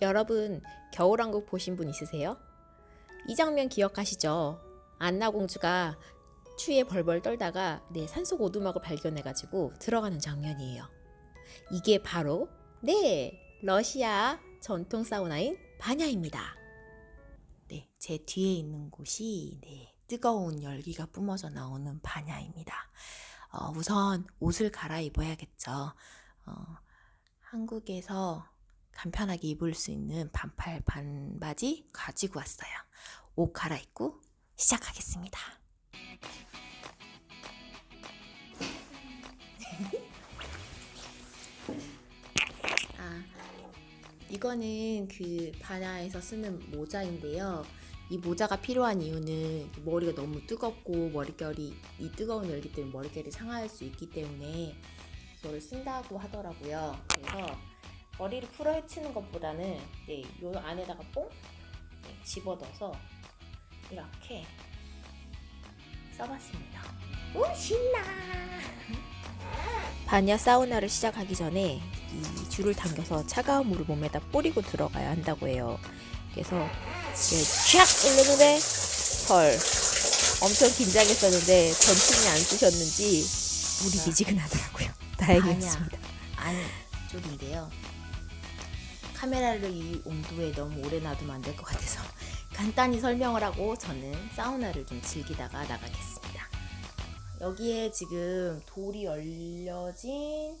여러분 겨울왕국 보신 분 있으세요? 이 장면 기억하시죠? 안나 공주가 추위에 벌벌 떨다가 네 산속 오두막을 발견해가지고 들어가는 장면이에요. 이게 바로 네 러시아 전통 사우나인 바냐입니다. 네, 제 뒤에 있는 곳이 네 뜨거운 열기가 뿜어져 나오는 바냐입니다. 어, 우선 옷을 갈아입어야겠죠. 어, 한국에서 간편하게 입을 수 있는 반팔 반바지 가지고 왔어요. 옷 갈아입고 시작하겠습니다. 아, 이거는 그 바나에서 쓰는 모자인데요. 이 모자가 필요한 이유는 머리가 너무 뜨겁고 머릿결이 이 뜨거운 열기 때문에 머릿결이 상할 수 있기 때문에 이거를 쓴다고 하더라고요. 그래서 머리를 풀어 헤치는 것보다는 네, 요 안에다가 뽕 네, 집어넣어서 이렇게 써봤습니다. 오 신나! 바냐 사우나를 시작하기 전에 이 줄을 당겨서 차가운 물을 몸에다 뿌리고 들어가야 한다고 해요. 그래서 촥 올르는데 헐 엄청 긴장했었는데 전신이 안 쓰셨는지 물이 미지근하더라고요. 다행이었습니다. 안 쪽인데요. 카메라를 이 온도에 너무 오래 놔두면 안 될 것 같아서 간단히 설명을 하고 저는 사우나를 좀 즐기다가 나가겠습니다. 여기에 지금 돌이 얼려진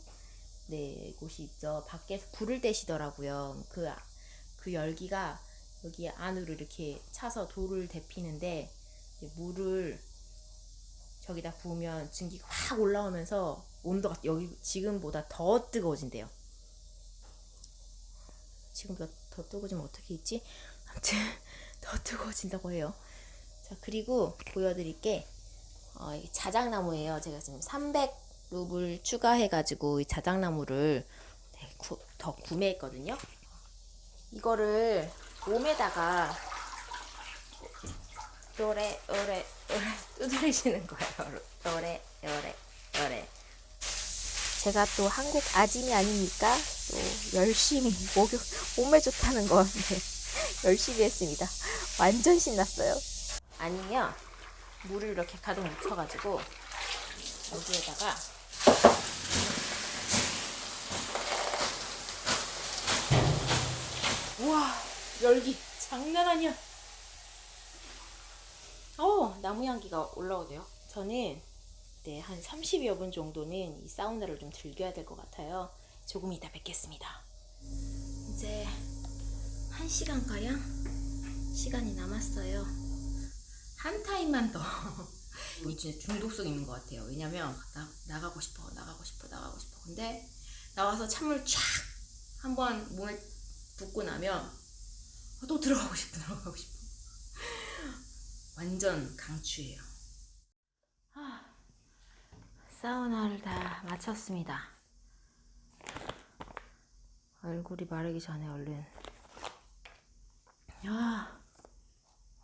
네 곳이 있죠. 밖에서 불을 떼시더라고요. 그, 그 열기가 여기 안으로 이렇게 차서 돌을 데피는데 물을 저기다 부으면 증기가 확 올라오면서 온도가 여기 지금보다 더 뜨거워진대요. 지금보다 더 뜨거워지면 어떻게 있지? 아무튼 더 뜨거워진다고 해요. 자 그리고 보여드릴 게 어, 이 자작나무예요. 제가 지금 300 루블 추가해가지고 이 자작나무를 네, 구, 더 구매했거든요. 이거를 몸에다가 요래 요래 요래 두드리시는 거예요. 요래 요래 요래. 제가 또 한국 아짐이 아니니까 또 열심히 목욕 몸에 좋다는 거 네, 열심히 했습니다. 완전 신났어요. 아니면 물을 이렇게 가득 묻혀가지고 여기에다가 우와 열기 장난 아니야. 어 나무 향기가 올라오네요. 저는 네, 한 30여 분 정도는 이 사우나를 좀 즐겨야 될 것 같아요. 조금 이따 뵙겠습니다. 이제 1시간 가량 시간이 남았어요. 한 타임만 더. 진짜 중독성 있는 것 같아요. 왜냐면 나, 나가고 싶어, 나가고 싶어, 나가고 싶어. 근데 나와서 찬물 쫙 한번 몸에 붓고 나면 아, 또 들어가고 싶어, 들어가고 싶어. 완전 강추예요. 아, 사우나를 다 마쳤습니다. 얼굴이 마르기 전에 얼른. 야,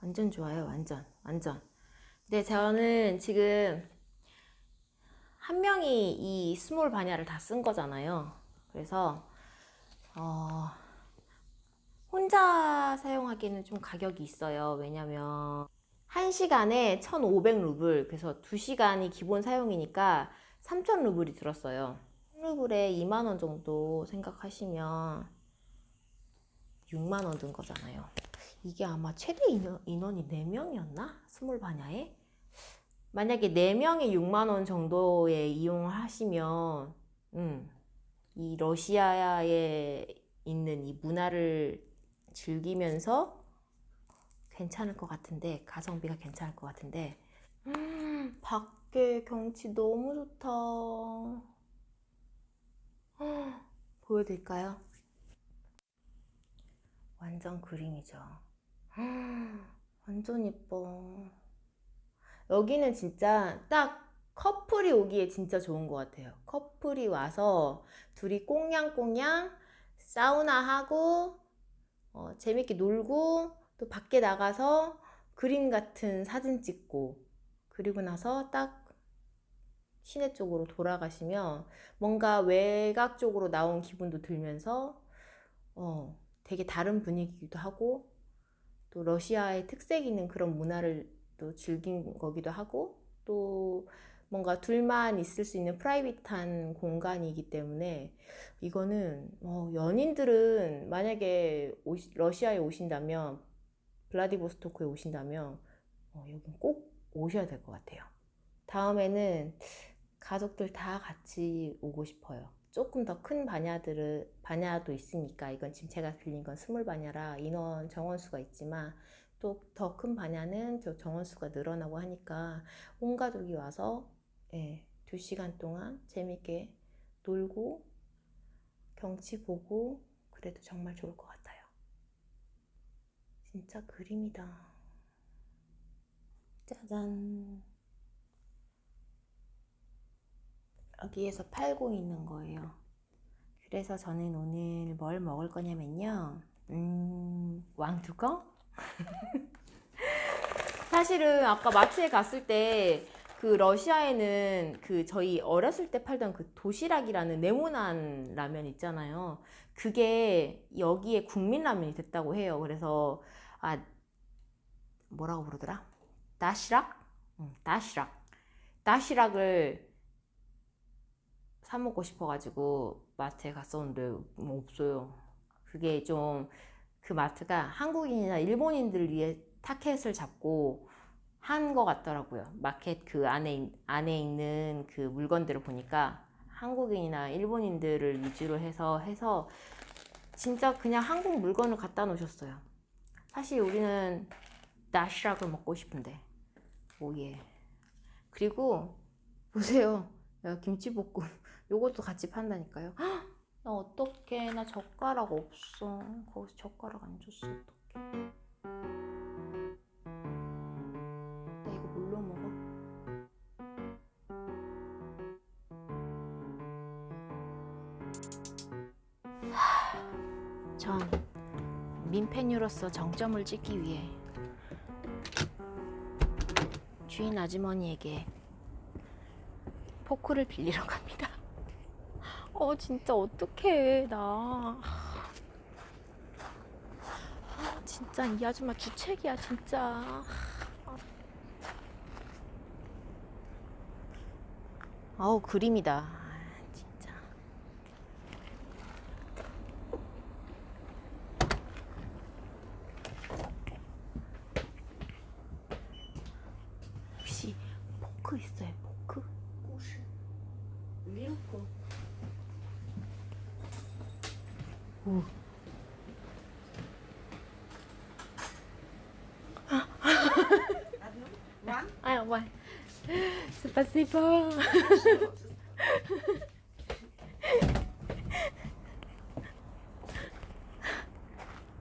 완전 좋아요, 완전, 완전. 근데 저는 지금 한 명이 이 스몰 바냐를 다 쓴 거잖아요. 그래서 어, 혼자 사용하기에는 좀 가격이 있어요. 왜냐면 1시간에 1,500루블, 그래서 2시간이 기본 사용이니까 3,000루블이 들었어요. 루블에 2만원 정도 생각하시면 6만원 든 거잖아요. 이게 아마 최대 인원, 인원이 4명이었나? 스몰 바냐에? 만약에 4명이 6만원 정도에 이용을 하시면, 음, 이 러시아에 있는 이 문화를 즐기면서 괜찮을 것 같은데 가성비가 괜찮을 것 같은데 음, 밖에 경치 너무 좋다 헉, 보여드릴까요? 완전 그림이죠. 헉, 완전 예뻐. 여기는 진짜 딱 커플이 오기에 진짜 좋은 것 같아요. 커플이 와서 둘이 꽁냥꽁냥 사우나 하고 어, 재밌게 놀고 또 밖에 나가서 그림 같은 사진 찍고 그리고 나서 딱 시내 쪽으로 돌아가시면 뭔가 외곽 쪽으로 나온 기분도 들면서 어, 되게 다른 분위기기도 하고 또 러시아의 특색 있는 그런 문화를 또 즐긴 거기도 하고 또 뭔가 둘만 있을 수 있는 프라이빗한 공간이기 때문에 이거는 어, 연인들은 만약에 오시- 러시아에 오신다면 블라디보스토크에 오신다면 어, 여기 꼭 오셔야 될 것 같아요. 다음에는 가족들 다 같이 오고 싶어요. 조금 더큰 바냐들은 바냐도 있으니까 이건 지금 제가 빌린 건 스몰 바냐라 인원 정원수가 있지만 또 더큰 바냐는 저 정원수가 늘어나고 하니까 온 가족이 와서 예, 두 시간 동안 재밌게 놀고 경치 보고 그래도 정말 좋을 것 같아요. 진짜 그림이다. 짜잔. 여기에서 팔고 있는 거예요. 그래서 저는 오늘 뭘 먹을 거냐면요. 음, 왕두꺼? 사실은 아까 마트에 갔을 때 그 러시아에는 그 저희 어렸을 때 팔던 그 도시락이라는 네모난 라면 있잖아요. 그게 여기에 국민 라면이 됐다고 해요. 그래서 아 뭐라고 부르더라? 다시락? 응, 다시락. 다시락을 사 먹고 싶어가지고 마트에 갔었는데 뭐 없어요. 그게 좀 그 마트가 한국인이나 일본인들을 위해 타켓을 잡고 한 것 같더라고요. 마켓 그 안에 있- 안에 있는 그 물건들을 보니까 한국인이나 일본인들을 위주로 해서 해서 진짜 그냥 한국 물건을 갖다 놓으셨어요. 사실 우리는 다시락을 먹고 싶은데 오예. 그리고 보세요. 야, 김치볶음 요것도 같이 판다니까요. 헉, 나 어떡해. 나 젓가락 없어. 거기서 젓가락 안 줬어. 어떡해. 나 이거 뭘로 먹어? 하, 전 민폐녀로서 정점을 찍기 위해 주인 아주머니에게 포크를 빌리러 갑니다. 어 진짜 어떡해 나 아, 진짜 이 아줌마 주책이야 진짜 아우 그림이다 아, 진짜 혹시 포크 있어요 포크? 故事灵魂 One? 아, 와. 스파시바.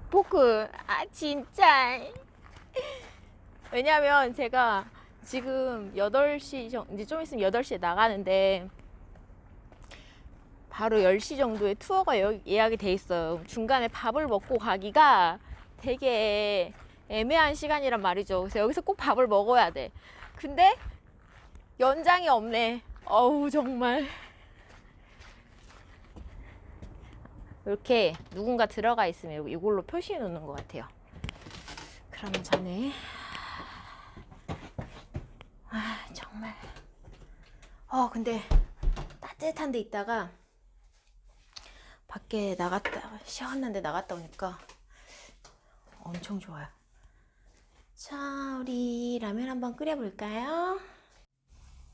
포크. 아, 진짜. 왜냐면 제가 지금 8시 정도, 이제 좀 있으면 8시에 나가는데 바로 10시 정도에 투어가 여- 예약이 돼 있어요. 중간에 밥을 먹고 가기가 되게 애매한 시간이란 말이죠. 그래서 여기서 꼭 밥을 먹어야 돼. 근데 연장이 없네. 어우 정말. 이렇게 누군가 들어가 있으면 이걸로 표시해 놓는 것 같아요. 그러면 전에 아 정말 어 근데 따뜻한 데 있다가 밖에 나갔다 시원한 데 나갔다 오니까 엄청 좋아요. 자, 우리 라면 한번 끓여볼까요?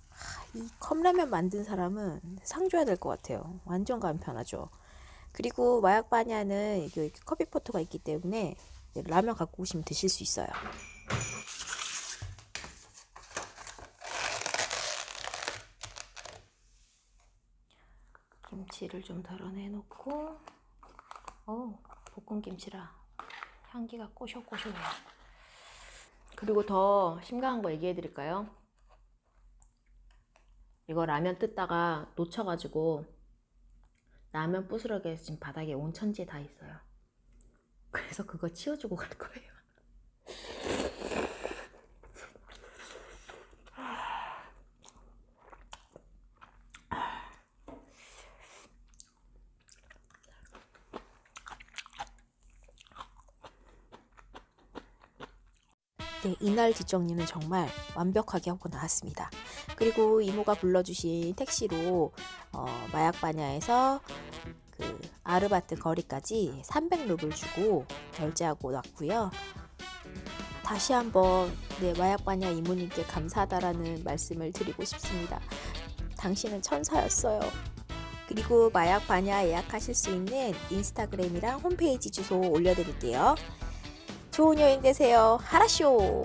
하, 이 컵라면 만든 사람은 상 줘야 될 것 같아요. 완전 간편하죠. 그리고 마약 바냐는 커피포트가 있기 때문에 라면 갖고 오시면 드실 수 있어요. 김치를 좀 덜어내 놓고, 어우, 볶은 김치라 향기가 꼬셔꼬셔해요. 그리고 더 심각한 거 얘기해 드릴까요? 이거 라면 뜯다가 놓쳐가지고 라면 부스러기 지금 바닥에 온천지에 다 있어요. 그래서 그거 치워주고 갈 거예요. 네, 이날 뒷정리는 정말 완벽하게 하고 나왔습니다. 그리고 이모가 불러주신 택시로 어, 마약바냐에서 그 아르바트 거리까지 300루블 주고 결제하고 왔고요. 다시 한번 네, 마약바냐 이모님께 감사하다라는 말씀을 드리고 싶습니다. 당신은 천사였어요. 그리고 마약바냐 예약하실 수 있는 인스타그램이랑 홈페이지 주소 올려드릴게요. 좋은 여행 되세요. 하라쇼!